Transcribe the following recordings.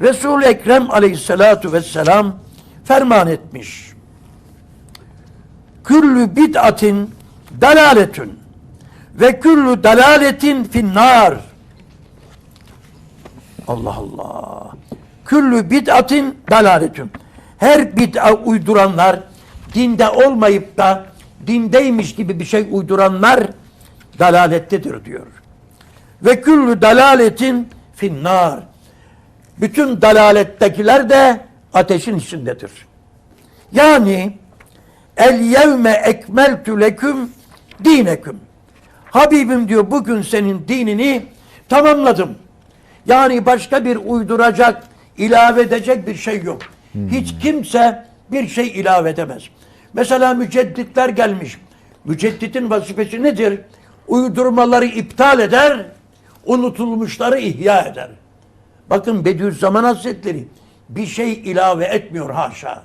Resul-i Ekrem aleyhissalatu vesselam ferman etmiş. Küllü bid'atin dalaletün ve küllü dalaletin finnar. Allah Allah. Küllü bid'atin dalaletün. Her bid'a uyduranlar, dinde olmayıp da dindeymiş gibi bir şey uyduranlar dalalettedir diyor. Ve küllü dalaletin finnar. Bütün dalalettekiler de ateşin içindedir. Yani el yevme ekmeltü leküm dineküm. Habibim diyor bugün senin dinini tamamladım. Yani başka bir uyduracak, ilave edecek bir şey yok. Hiç kimse bir şey ilave edemez. Mesela mücedditler gelmiş. Müceddidin vazifesi nedir? Uydurmaları iptal eder, unutulmuşları ihya eder. Bakın Bediüzzaman Hazretleri bir şey ilave etmiyor haşa.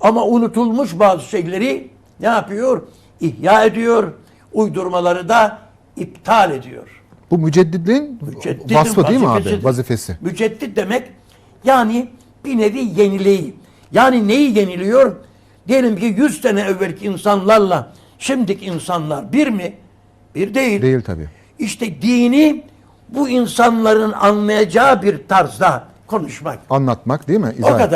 Ama unutulmuş bazı şeyleri ne yapıyor? İhya ediyor, uydurmaları da iptal ediyor. Bu müceddidliğin Müceddidin vasfı değil mi abi? Vazifesi. Müceddit demek yani bir nevi yenileyi. Yani neyi yeniliyor? Diyelim ki 100 sene evvelki insanlarla şimdiki insanlar bir mi? Bir değil. Değil tabii. İşte dini bu insanların anlayacağı bir tarzda konuşmak. Anlatmak değil mi? O İzah kadar.